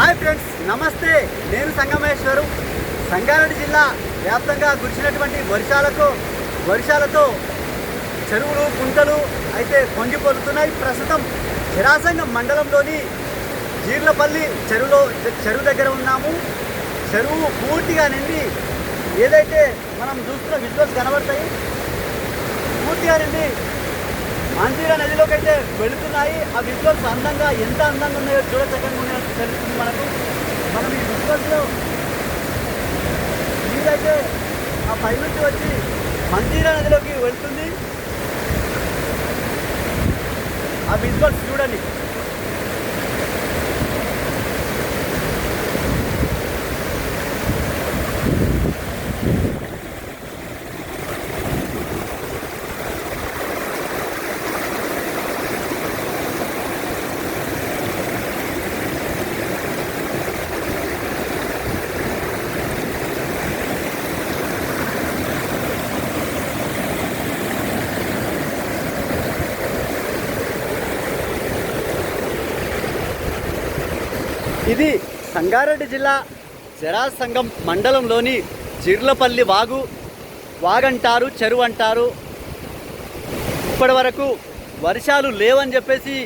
Hi friends నమస్తే. నేను సంగమేశ్వరు. సంగారెడ్డి జిల్లా వ్యాప్తంగా కురిసినటువంటి వర్షాలకు వర్షాలతో చెరువులు కుంటలు అయితే పొంగిపోతున్నాయి ప్రస్తుతం జరాసంగం మండలంలోని జీర్లపల్లి చెరువులో చెరువు దగ్గర ఉన్నాము. చెరువు పూర్తిగా నిండి ఏదైతే మనం చూస్తున్న విజువల్స్ కనబడతాయి పూర్తిగా నిండి మంచిగా నదిలోకి అయితే వెళుతున్నాయి. ఆ విజువల్స్ అందంగా ఎంత అందంగా ఉన్నాయో చూడచక్కగా ఉన్నాయో తెలుస్తుంది మనకు. మనం ఈ విజువల్స్లో నీరైతే ఆ పైనుంచి వచ్చి మంజీరా నదిలోకి వెళ్తుంది. ఆ విజువల్స్ చూడండి. ఇది సంగారెడ్డి జిల్లా జరాసంగం మండలంలోని జిర్లపల్లి వాగు వాగంటారు చెరువు అంటారు. ఇప్పటి వరకు వర్షాలు లేవని చెప్పేసి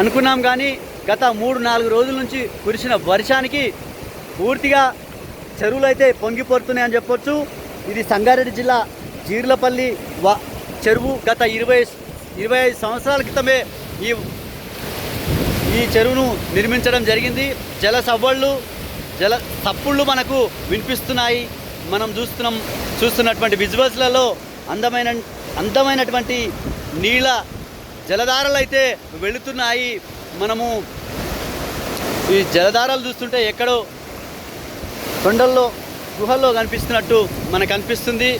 అనుకున్నాం కానీ గత మూడు నాలుగు రోజుల నుంచి కురిసిన వర్షానికి పూర్తిగా చెరువులు అయితే పొంగిపోతున్నాయని చెప్పొచ్చు. ఇది సంగారెడ్డి జిల్లా జీర్లపల్లి వా చెరువు. గత ఇరవై ఇరవై ఐదు సంవత్సరాల క్రితమే ఈ ఈ చెరువును నిర్మించడం జరిగింది. జల సవ్వళ్ళు జల తప్పుళ్ళు మనకు వినిపిస్తున్నాయి. మనం చూస్తున్నాం చూస్తున్నటువంటి విజువల్స్లలో అందమైన అందమైనటువంటి నీళ్ళ జలధారలు అయితే వెళుతున్నాయి. మనము ఈ జలధారలు చూస్తుంటే ఎక్కడో కొండల్లో గుహల్లో కనిపిస్తున్నట్టు మనకు అనిపిస్తుంది.